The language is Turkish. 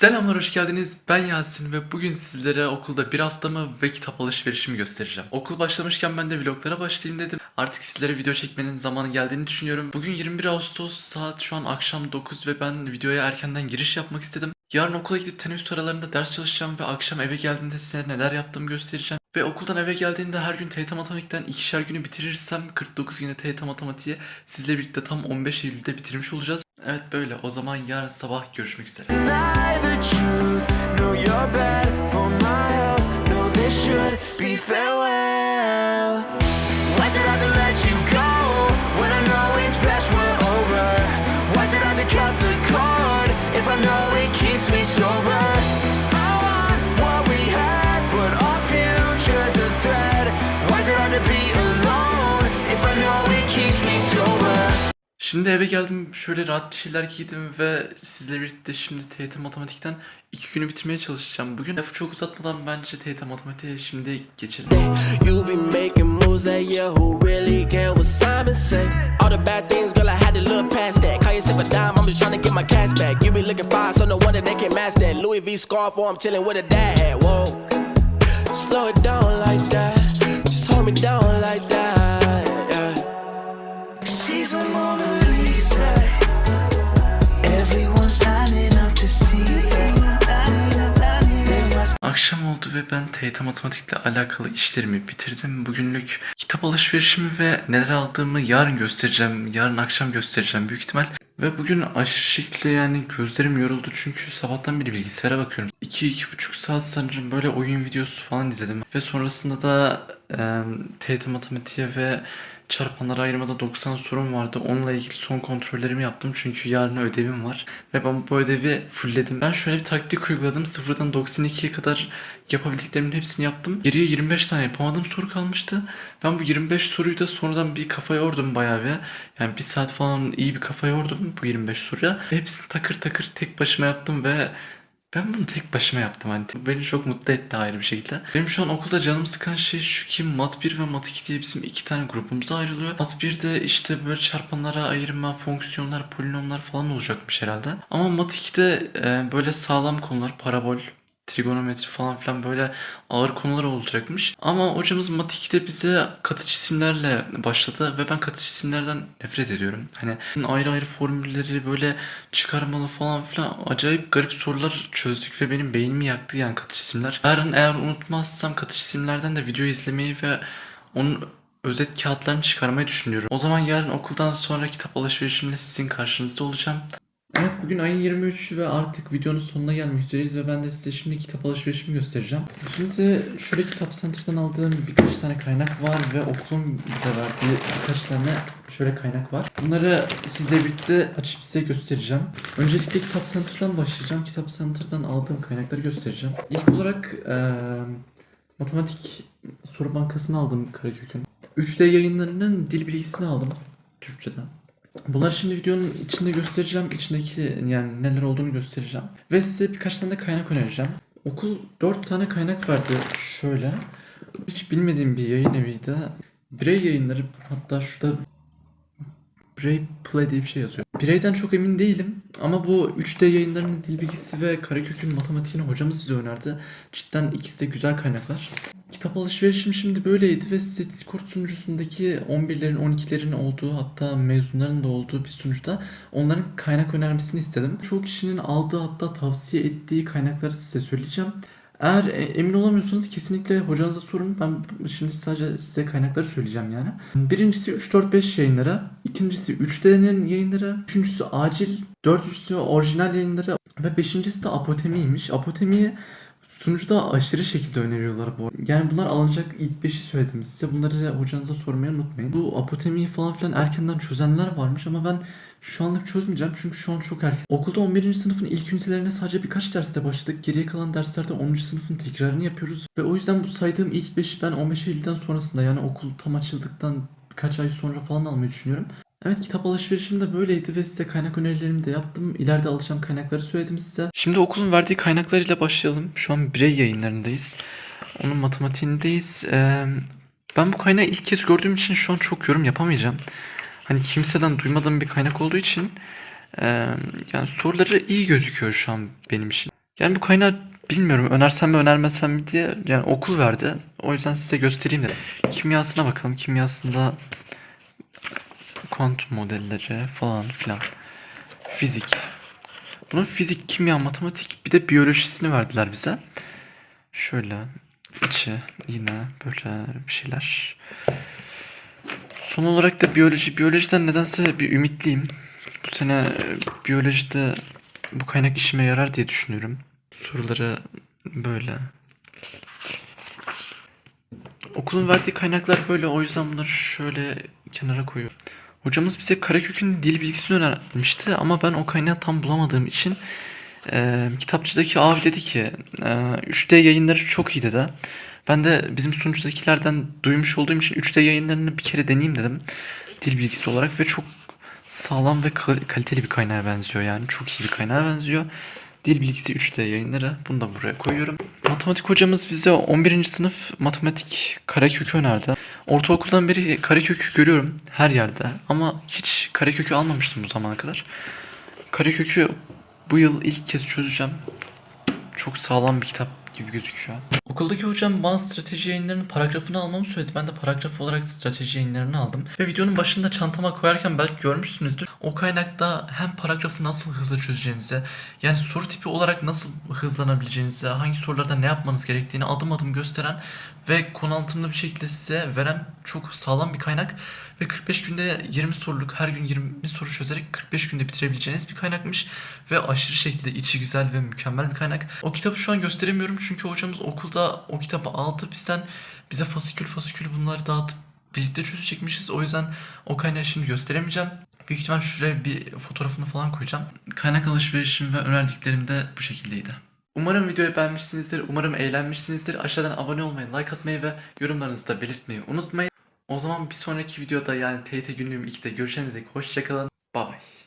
Selamlar hoş geldiniz. Ben Yasin ve bugün sizlere okulda bir haftamı ve kitap alışverişimi göstereceğim. Okul başlamışken ben de vloglara başlayayım dedim. Artık sizlere video çekmenin zamanı geldiğini düşünüyorum. Bugün 21 Ağustos saat şu an akşam 9 ve ben videoya erkenden giriş yapmak istedim. Yarın okula gidip teneffüs aralarında ders çalışacağım ve akşam eve geldiğimde size neler yaptığımı göstereceğim. Ve okuldan eve geldiğimde her gün TYT Matematik'ten ikişer günü bitirirsem 49 güne TYT Matematiği sizle birlikte tam 15 Eylül'de bitirmiş olacağız. Evet böyle o zaman yarın sabah görüşmek üzere. deny the truth. No, Şimdi eve geldim şöyle rahat bir şeyler giydim ve sizle birlikte şimdi TYT Matematik'ten iki günü bitirmeye çalışacağım. Bugün. Lafı çok uzatmadan bence TYT Matematik'e şimdi geçelim. Dime, I'm just trying to get my cash back. You be looking fine, so no wonder they can match that. Louis V scarf, or I'm chilling with a dad. Whoa, slow it down like that. Just hold me down like that. Akşam oldu ve ben TYT Matematik'le alakalı işlerimi bitirdim. Bugünlük kitap alışverişimi ve neler aldığımı yarın göstereceğim. Yarın akşam göstereceğim büyük ihtimal. Ve bugün aşırı şekilde yani gözlerim yoruldu çünkü sabahtan beri bilgisayara bakıyorum. 2-2,5 saat sanırım böyle oyun videosu falan izledim. Ve sonrasında da e, TYT Matematiğe ve çarpanlara ayırmada 90 sorun vardı. Onunla ilgili son kontrollerimi yaptım çünkü yarın ödevim var. Ve ben bu ödevi fullledim. Ben şöyle bir taktik uyguladım. Sıfırdan 92'ye kadar yapabildiklerimin hepsini yaptım. Geriye 25 tane yapamadığım soru kalmıştı. Ben bu 25 soruyu da sonradan bir kafa yordum bayağı bir. Yani bir saat falan iyi bir kafa yordum bu 25 soruya. Ve hepsini takır takır tek başıma yaptım ve ben bunu tek başıma yaptım hani. Beni çok mutlu etti ayrı bir şekilde. Benim şu an okulda canım sıkan şey şu ki Mat 1 ve Mat 2 diye bizim iki tane grubumuza ayrılıyor. Mat 1'de işte böyle çarpanlara ayırma, fonksiyonlar, polinomlar falan olacakmış herhalde. Ama Mat 2'de e, böyle sağlam konular, parabol, trigonometri falan filan böyle ağır konular olacakmış. Ama hocamız Mat 2'de bize katı cisimlerle başladı ve ben katı cisimlerden nefret ediyorum. Hani ayrı ayrı formülleri böyle çıkarmalı falan filan acayip garip sorular çözdük ve benim beynimi yaktı yani katı cisimler. Yarın eğer unutmazsam katı cisimlerden de video izlemeyi ve onun özet kağıtlarını çıkarmayı düşünüyorum. O zaman yarın okuldan sonra kitap alışverişimle sizin karşınızda olacağım. Evet bugün ayın 23 ve artık videonun sonuna gelmek üzereyiz ve ben de size şimdi kitap alışverişimi göstereceğim. Şimdi şöyle Kitap Center'dan aldığım birkaç tane kaynak var ve okulun bize verdiği birkaç tane şöyle kaynak var. Bunları sizle birlikte açıp size göstereceğim. Öncelikle Kitap Center'dan başlayacağım. Kitap Center'dan aldığım kaynakları göstereceğim. İlk olarak eee, matematik soru bankasını aldım Karakök'ün. 3D yayınlarının dil bilgisini aldım Türkçeden. Bunları şimdi videonun içinde göstereceğim. İçindeki yani neler olduğunu göstereceğim. Ve size birkaç tane de kaynak önereceğim. Okul 4 tane kaynak verdi şöyle. Hiç bilmediğim bir yayın eviydi. Birey yayınları hatta şurada Birey Play diye bir şey yazıyor. Bireyden çok emin değilim ama bu 3D yayınlarının dil bilgisi ve Karakök'ün matematiğini hocamız bize önerdi. Cidden ikisi de güzel kaynaklar. Kitap alışverişim şimdi böyleydi ve size Discord sunucusundaki 11'lerin 12'lerin olduğu hatta mezunların da olduğu bir sunucuda onların kaynak önermesini istedim. Çoğu kişinin aldığı hatta tavsiye ettiği kaynakları size söyleyeceğim. Eğer e, emin olamıyorsanız kesinlikle hocanıza sorun. Ben şimdi sadece size kaynakları söyleyeceğim yani. Birincisi 3-4-5 yayınları. ikincisi 3D'nin yayınları. Üçüncüsü acil. Dördüncüsü orijinal yayınları. Ve beşincisi de apotemiymiş. Apotemiyi sunucuda aşırı şekilde öneriyorlar bu. Yani bunlar alınacak ilk beşi söyledim size. Bunları hocanıza sormayı unutmayın. Bu apotemiyi falan filan erkenden çözenler varmış ama ben şu anlık çözmeyeceğim çünkü şu an çok erken. Okulda 11. sınıfın ilk ünitelerine sadece birkaç derste başladık. Geriye kalan derslerde 10. sınıfın tekrarını yapıyoruz. Ve o yüzden bu saydığım ilk 5'i ben 15 Eylül'den sonrasında yani okul tam açıldıktan birkaç ay sonra falan almayı düşünüyorum. Evet kitap alışverişim de böyleydi ve size kaynak önerilerimi de yaptım. İleride alacağım kaynakları söyledim size. Şimdi okulun verdiği kaynaklarıyla başlayalım. Şu an birey yayınlarındayız. Onun matematiğindeyiz. Ee, ben bu kaynağı ilk kez gördüğüm için şu an çok yorum yapamayacağım. Hani kimseden duymadığım bir kaynak olduğu için e, yani soruları iyi gözüküyor şu an benim için. Yani bu kaynağı bilmiyorum önersem mi önermesem mi diye yani okul verdi. O yüzden size göstereyim dedim. Kimyasına bakalım. Kimyasında kuantum modelleri falan filan. Fizik. Bunun fizik, kimya, matematik bir de biyolojisini verdiler bize. Şöyle içi yine böyle bir şeyler. Son olarak da biyoloji. Biyolojiden nedense bir ümitliyim. Bu sene e, biyolojide bu kaynak işime yarar diye düşünüyorum. Soruları böyle. Okulun verdiği kaynaklar böyle o yüzden bunları şöyle kenara koyuyorum. Hocamız bize Karakök'ün dil bilgisini önermişti ama ben o kaynağı tam bulamadığım için e, kitapçıdaki abi dedi ki e, 3D yayınları çok iyi dedi. Ben de bizim sunucudakilerden duymuş olduğum için 3D yayınlarını bir kere deneyeyim dedim. Dil bilgisi olarak ve çok sağlam ve kal- kaliteli bir kaynağa benziyor yani. Çok iyi bir kaynağa benziyor. Dil bilgisi 3D yayınları. Bunu da buraya koyuyorum. Matematik hocamız bize 11. sınıf matematik karekökü önerdi. Ortaokuldan beri karekökü görüyorum her yerde. Ama hiç karekökü almamıştım bu zamana kadar. Karekökü bu yıl ilk kez çözeceğim. Çok sağlam bir kitap gibi gözüküyor. Okuldaki hocam bana strateji yayınlarının paragrafını almamı söyledi. Ben de paragraf olarak strateji yayınlarını aldım. Ve videonun başında çantama koyarken belki görmüşsünüzdür. O kaynakta hem paragrafı nasıl hızlı çözeceğinize, yani soru tipi olarak nasıl hızlanabileceğinize, hangi sorularda ne yapmanız gerektiğini adım adım gösteren ve konu anlatımlı bir şekilde size veren çok sağlam bir kaynak. Ve 45 günde 20 soruluk her gün 20 soru çözerek 45 günde bitirebileceğiniz bir kaynakmış. Ve aşırı şekilde içi güzel ve mükemmel bir kaynak. O kitabı şu an gösteremiyorum çünkü hocamız okulda o kitabı aldı bizden bize fasikül fasikül bunları dağıtıp birlikte çözecekmişiz. O yüzden o kaynağı şimdi gösteremeyeceğim. Büyük ihtimal şuraya bir fotoğrafını falan koyacağım. Kaynak alışverişim ve önerdiklerim de bu şekildeydi. Umarım videoyu beğenmişsinizdir. Umarım eğlenmişsinizdir. Aşağıdan abone olmayı, like atmayı ve yorumlarınızı da belirtmeyi unutmayın. O zaman bir sonraki videoda yani TYT günlüğüm 2'de görüşene dek hoşçakalın. Bye bye.